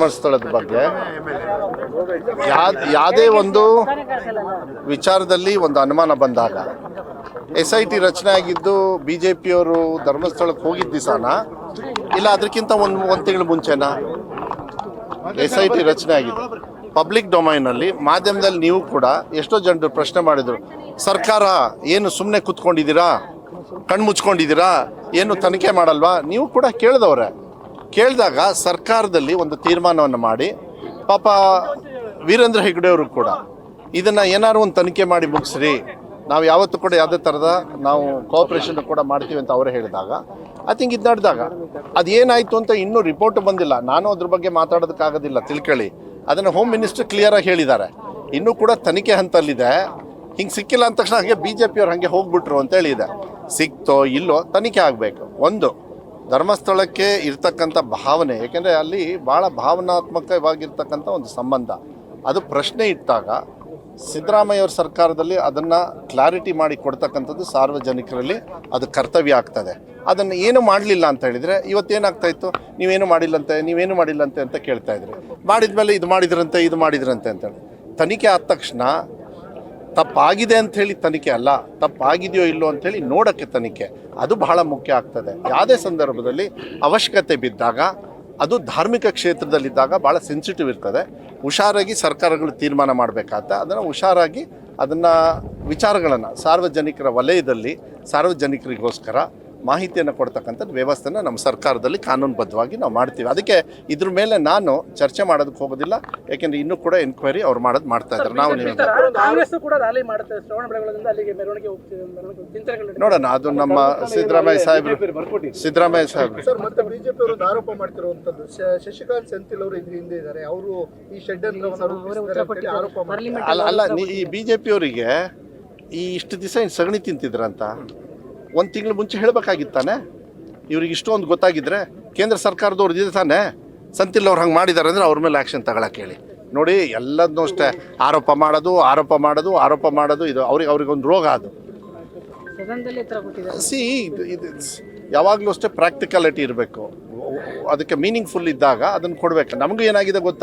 ಧರ್ಮಸ್ಥಳದ ಬಗ್ಗೆ. ಯಾವುದೇ ಒಂದು ವಿಚಾರದಲ್ಲಿ ಒಂದು ಅನುಮಾನ ಬಂದಾಗ ಎಸ್ ಐ ಟಿ ರಚನೆ ಆಗಿದ್ದು ಬಿ ಜೆ ಪಿಯವರು ಧರ್ಮಸ್ಥಳಕ್ಕೆ ಹೋಗಿದ್ದ ದಿವಸನ, ಇಲ್ಲ ಅದಕ್ಕಿಂತ ಒಂದು ಒಂದು ತಿಂಗಳು ಮುಂಚೆನಾ? ಎಸ್ ಐ ಟಿ ರಚನೆ ಆಗಿದೆ ಪಬ್ಲಿಕ್ ಡೊಮೈನಲ್ಲಿ ಮಾಧ್ಯಮದಲ್ಲಿ ನೀವು ಕೂಡ ಎಷ್ಟೋ ಜನರು ಪ್ರಶ್ನೆ ಮಾಡಿದರು, ಸರ್ಕಾರ ಏನು ಸುಮ್ಮನೆ ಕೂತ್ಕೊಂಡಿದ್ದೀರಾ? ಕಣ್ಣು ಮುಚ್ಕೊಂಡಿದ್ದೀರಾ ಏನು ತನಿಖೆ ಮಾಡಲ್ವಾ? ನೀವು ಕೂಡ ಕೇಳಿದವ್ರೆ. ಕೇಳಿದಾಗ ಸರ್ಕಾರದಲ್ಲಿ ಒಂದು ತೀರ್ಮಾನವನ್ನು ಮಾಡಿ, ಪಾಪ ವೀರೇಂದ್ರ ಹೆಗ್ಡೆ ಅವರು ಕೂಡ ಇದನ್ನು ಏನಾದ್ರು ಒಂದು ತನಿಖೆ ಮಾಡಿ ಮುಗಿಸ್ರಿ, ನಾವು ಯಾವತ್ತೂ ಕೂಡ ಯಾವುದೇ ಥರದ ನಾವು ಕೋಆಪ್ರೇಷನ್ ಕೂಡ ಮಾಡ್ತೀವಿ ಅಂತ ಅವರೇ ಹೇಳಿದಾಗ ಐ ಥಿಂಕ್ ಇದು ನಡೆದಾಗ. ಅದೇನಾಯಿತು ಅಂತ ಇನ್ನೂ ರಿಪೋರ್ಟ್ ಬಂದಿಲ್ಲ. ನಾನು ಅದ್ರ ಬಗ್ಗೆ ಮಾತಾಡೋದಕ್ಕಾಗೋದಿಲ್ಲ ತಿಳ್ಕೊಳ್ಳಿ. ಅದನ್ನು ಹೋಮ್ ಮಿನಿಸ್ಟರ್ ಕ್ಲಿಯರಾಗಿ ಹೇಳಿದ್ದಾರೆ. ಇನ್ನೂ ಕೂಡ ತನಿಖೆ ಹಂತಲ್ಲಿದೆ. ಹಿಂಗೆ ಸಿಕ್ಕಿಲ್ಲ ಅಂದ ತಕ್ಷಣ ಹಾಗೆ ಬಿ ಜೆ ಪಿಯವ್ರು ಹಾಗೆ ಹೋಗ್ಬಿಟ್ರು ಅಂತ ಹೇಳಿದೆ. ಸಿಕ್ತೋ ಇಲ್ಲೋ ತನಿಖೆ ಆಗಬೇಕು. ಒಂದು ಧರ್ಮಸ್ಥಳಕ್ಕೆ ಇರ್ತಕ್ಕಂಥ ಭಾವನೆ, ಏಕೆಂದರೆ ಅಲ್ಲಿ ಭಾಳ ಭಾವನಾತ್ಮಕವಾಗಿರ್ತಕ್ಕಂಥ ಒಂದು ಸಂಬಂಧ. ಅದು ಪ್ರಶ್ನೆ ಇಟ್ಟಾಗ ಸಿದ್ದರಾಮಯ್ಯವ್ರ ಸರ್ಕಾರದಲ್ಲಿ ಅದನ್ನು ಕ್ಲಾರಿಟಿ ಮಾಡಿ ಕೊಡ್ತಕ್ಕಂಥದ್ದು ಸಾರ್ವಜನಿಕರಲ್ಲಿ ಅದು ಕರ್ತವ್ಯ ಆಗ್ತದೆ. ಅದನ್ನು ಏನು ಮಾಡಲಿಲ್ಲ ಅಂತ ಹೇಳಿದರೆ, ಇವತ್ತೇನಾಗ್ತಾ ಇತ್ತು? ನೀವೇನು ಮಾಡಿಲ್ಲಂತೆ ನೀವೇನು ಮಾಡಿಲ್ಲಂತೆ ಅಂತ ಕೇಳ್ತಾ ಮಾಡಿದ ಮೇಲೆ ಇದು ಮಾಡಿದ್ರಂತೆ ಇದು ಮಾಡಿದ್ರಂತೆ ಅಂತೇಳಿ ತನಿಖೆ ಆದ ತಕ್ಷಣ ತಪ್ಪಾಗಿದೆ ಅಂತ ಹೇಳಿ ತನಿಖೆ ಅಲ್ಲ, ತಪ್ಪಾಗಿದೆಯೋ ಇಲ್ಲೋ ಅಂತೇಳಿ ನೋಡೋಕ್ಕೆ ತನಿಖೆ. ಅದು ಬಹಳ ಮುಖ್ಯ ಆಗ್ತದೆ. ಯಾವುದೇ ಸಂದರ್ಭದಲ್ಲಿ ಅವಶ್ಯಕತೆ ಬಿದ್ದಾಗ, ಅದು ಧಾರ್ಮಿಕ ಕ್ಷೇತ್ರದಲ್ಲಿದ್ದಾಗ ಭಾಳ ಸೆನ್ಸಿಟಿವ್ ಇರ್ತದೆ. ಹುಷಾರಾಗಿ ಸರ್ಕಾರಗಳು ತೀರ್ಮಾನ ಮಾಡಬೇಕಾಗತ್ತೆ ಅದನ್ನು ಹುಷಾರಾಗಿ ಅದನ್ನು ವಿಚಾರಗಳನ್ನು ಸಾರ್ವಜನಿಕರ ವಲಯದಲ್ಲಿ, ಸಾರ್ವಜನಿಕರಿಗೋಸ್ಕರ ಮಾಹಿತಿಯನ್ನು ಕೊಡ್ತಕ್ಕಂಥದ್ದು ವ್ಯವಸ್ಥೆನ ನಮ್ಮ ಸರ್ಕಾರದಲ್ಲಿ ಕಾನೂನುಬದ್ಧವಾಗಿ ನಾವು ಮಾಡ್ತೀವಿ. ಅದಕ್ಕೆ ಇದ್ರ ಮೇಲೆ ನಾನು ಚರ್ಚೆ ಮಾಡೋದಕ್ಕೆ ಹೋಗೋದಿಲ್ಲ. ಯಾಕೆಂದ್ರೆ ಇನ್ನೂ ಕೂಡ ಎನ್ಕ್ವೈರಿ ಅವ್ರು ಮಾಡೋದು ಮಾಡ್ತಾ ಇದ್ದಾರೆ. ನಾವು. ನೋಡೋಣ ಅದು ನಮ್ಮ ಸಿದ್ದರಾಮಯ್ಯ ಸಾಹೇಬರು ಸಿದ್ದರಾಮಯ್ಯ ಸಾಹೇಬ್ ಸರ್ ಮತ್ತೆ ಬಿಜೆಪಿ ಅವರು ಆರೋಪ ಮಾಡ್ತಿರುವಂತದ್ದು ಶ- ಶಶಿಕಾಂತ್ ಸೆಂಥಿಲ್ ಅವರು ಇದ್ರ ಹಿಂದೆ ಇದ್ದಾರೆ. ಅವರು ಈ ಶೆಡ್ ಆರೋಪ ಅಲ್ಲ ಅಲ್ಲ ಈ ಬಿ ಜೆ ಪಿಯವರಿಗೆ ಈ ಇಷ್ಟು ದಿವಸ ಏನು ಸಗಣಿ ತಿಂತಿದ್ರಂತ? ಒಂದು ತಿಂಗಳು ಮುಂಚೆ ಹೇಳಬೇಕಾಗಿತ್ತಾನೆ? ಇವ್ರಿಗೆ ಇಷ್ಟೊಂದು ಗೊತ್ತಾಗಿದ್ರೆ ಕೇಂದ್ರ ಸರ್ಕಾರದವ್ರು ಇದೆ ತಾನೇ. ಸಂತಿಲ್ ಅವ್ರು ಹಂಗೆ ಮಾಡಿದ್ದಾರೆ ಅಂದರೆ ಅವ್ರ ಮೇಲೆ ಆ್ಯಕ್ಷನ್ ತಗೊಳಕ್ಕೆ ಹೇಳಿ. ನೋಡಿ ಎಲ್ಲದನ್ನೂ ಅಷ್ಟೇ. ಆರೋಪ ಮಾಡೋದು ಆರೋಪ ಮಾಡೋದು ಆರೋಪ ಮಾಡೋದು ಇದು ಅವ್ರಿಗೆ ಅವ್ರಿಗೊಂದು ರೋಗ ಅದು. ಸಿ ಇದು ಇದು ಯಾವಾಗಲೂ ಅಷ್ಟೇ ಪ್ರಾಕ್ಟಿಕಾಲಿಟಿ ಇರಬೇಕು. ಅದಕ್ಕೆ ಮೀನಿಂಗ್ಫುಲ್ ಇದ್ದಾಗ ಅದನ್ನು ಕೊಡಬೇಕು. ನಮಗೂ ಏನಾಗಿದೆ ಗೊತ್ತಾ?